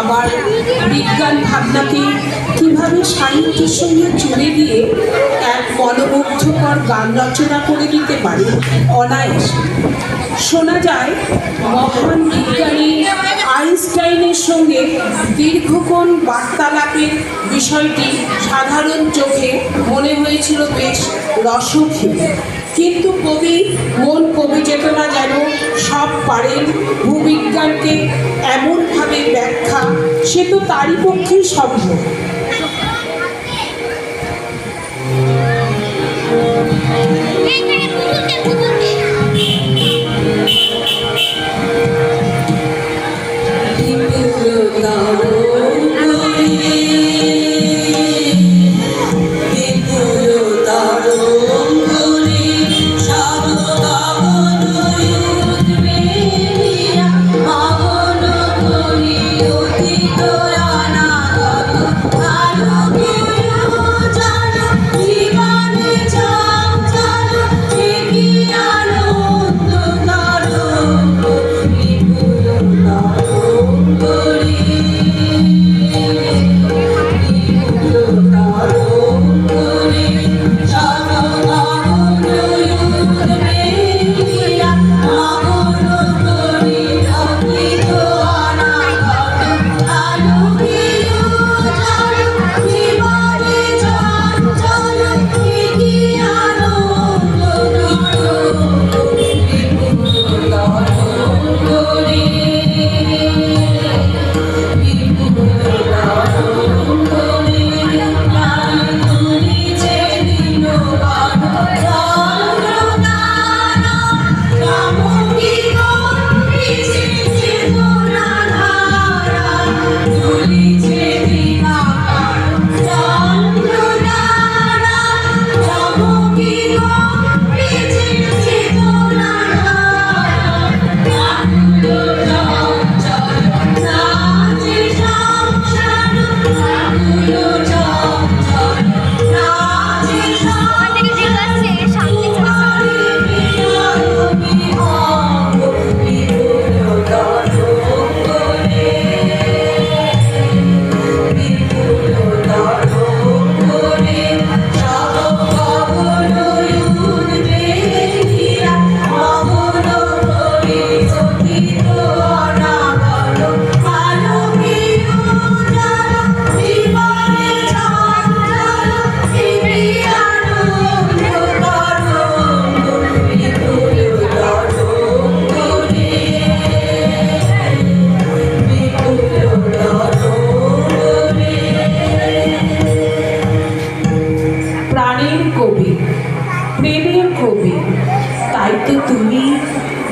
আবার বিজ্ঞান ভাবনাকে কীভাবে সাহিত্যের সঙ্গে জুড়ে দিয়ে এক মনোমুগ্ধকর গান রচনা করে দিতে পারে? অনায়াসে। শোনা যায়, মহান বিজ্ঞানী আইনস্টাইনের সঙ্গে দীর্ঘক্ষণ বার্তালাপের বিষয়টি সাধারণ চোখে মনে হয়েছিল বেশ রসক্ষীণ কিন্তু কবি, মন কবি চেতনা যেন সব পারেন, ভূবিজ্ঞানকে ব্যাখ্যা তারই পক্ষেই সম্ভব ওখান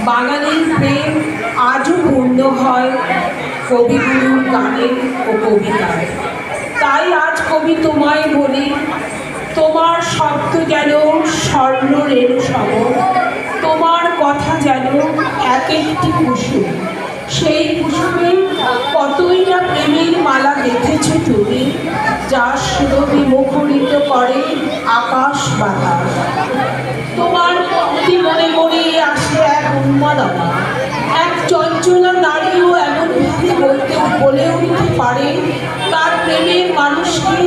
বাঙালির প্রেম আজও পূর্ণ হয় কবিগুরুর গানে ও কবিতায়। তাই আজ কবি তোমায় বলি, তোমার শব্দ যেন স্বর্ণ রেণু সম তোমার কথা যেন এক একটি কুসুম। সেই কুসুমে কতই না প্রেমের মালা গেঁথেছ তুমি, যা সুরভি মুখরিত করে আকাশ বাতাস। তোমার উন্মাদনা এক চঞ্চলা নারীও এমনভাবে বলতে বলে উঠতে পারে তার প্রেমের মানুষকে